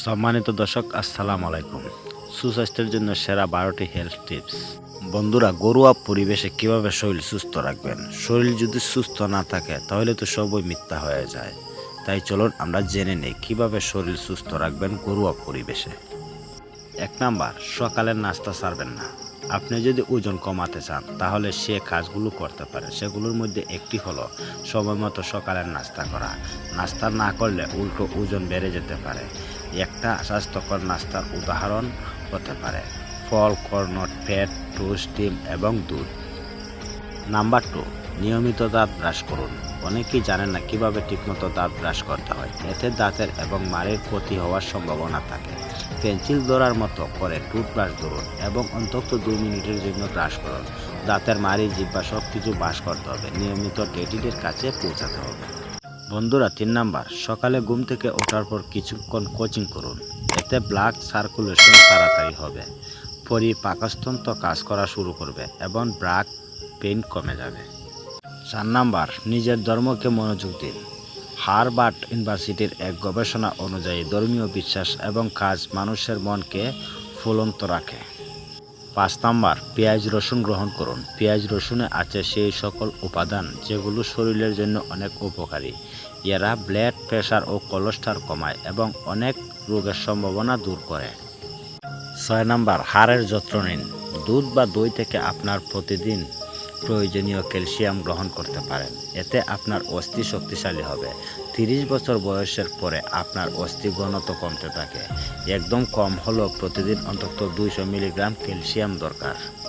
সম্মানিত দর্শক, আসসালামু আলাইকুম। সুস্বাস্থ্যের জন্য সেরা বারোটি হেলথ টিপস বন্ধুরা গরুয়া পরিবেশে কীভাবে শরীর সুস্থ রাখবেন? শরীর যদি সুস্থ না থাকে, তাহলে তো সবই মিথ্যা হয়ে যায়। তাই চলুন আমরা জেনে নিই কীভাবে শরীর সুস্থ রাখবেন গরুয়া পরিবেশে। এক নাম্বার, সকালের নাস্তা সারবেন না। আপনি যদি ওজন কমাতে চান, তাহলে সে কাজগুলো করতে পারে। সেগুলোর মধ্যে একটি হলো সময়মতো সকালের নাস্তা করা। নাস্তা না করলে উল্টো ওজন বেড়ে যেতে পারে। একটা স্বাস্থ্যকর নাস্তার উদাহরণ হতে পারে। ফল কর্ন ফ্যাট, টোস্ট, ডিম এবং দুধ। নাম্বার টু নিয়মিত দাঁত ব্রাশ করুন। অনেকেই জানেন না কীভাবে ঠিকমতো দাঁত ব্রাশ করতে হয়। এতে দাঁতের এবং মাড়ির ক্ষতি হওয়ার সম্ভাবনা থাকে। পেন্সিল ধরার মতো করে টুথব্রাশ ধরুন এবং অন্তত দুই মিনিটের জন্য ব্রাশ করুন। দাঁতের মাড়ি জিব্বা সব কিছু ব্রাশ করতে হবে। নিয়মিত টেটিদের কাছে পৌঁছাতে হবে। বন্ধুরা, তিন নাম্বার। সকালে ঘুম থেকে ওঠার পর কিছুক্ষণ কোচিং করুন। এতে ব্লাড সার্কুলেশন তাড়াতাড়ি হবে। পরি পাকস্থন্ত কাজ করা শুরু করবে এবং ব্রাক পেইন কমে যাবে। চার নাম্বার, নিজের ধর্মকে মনোযোগ দিন। হারবার্ট ইউনিভার্সিটির এক গবেষণা অনুযায়ী ধর্মীয় বিশ্বাস এবং কাজ মানুষের মনকে ফুলন্ত রাখে। পাঁচ নাম্বার, পেঁয়াজ রসুন গ্রহণ করুন। পেঁয়াজ রসুনে আছে সেই সকল উপাদান যেগুলো শরীরের জন্য অনেক উপকারী। এরা ব্লাড প্রেশার ও কোলেস্ট্রল কমায় এবং অনেক রোগের সম্ভাবনা দূর করে। ছয় নাম্বার, হাড়ের যত্ন নিন। দুধ বা দই থেকে আপনার প্রতিদিন প্রয়োজনীয় ক্যালসিয়াম গ্রহণ করতে পারেন। এতে আপনার অস্থি শক্তিশালী হবে। তিরিশ বছর বয়সের পরে আপনার অস্থি ঘনত্ব কমতে থাকে। একদম কম হলেও প্রতিদিন অন্তত দুইশো মিলিগ্রাম ক্যালসিয়াম দরকার।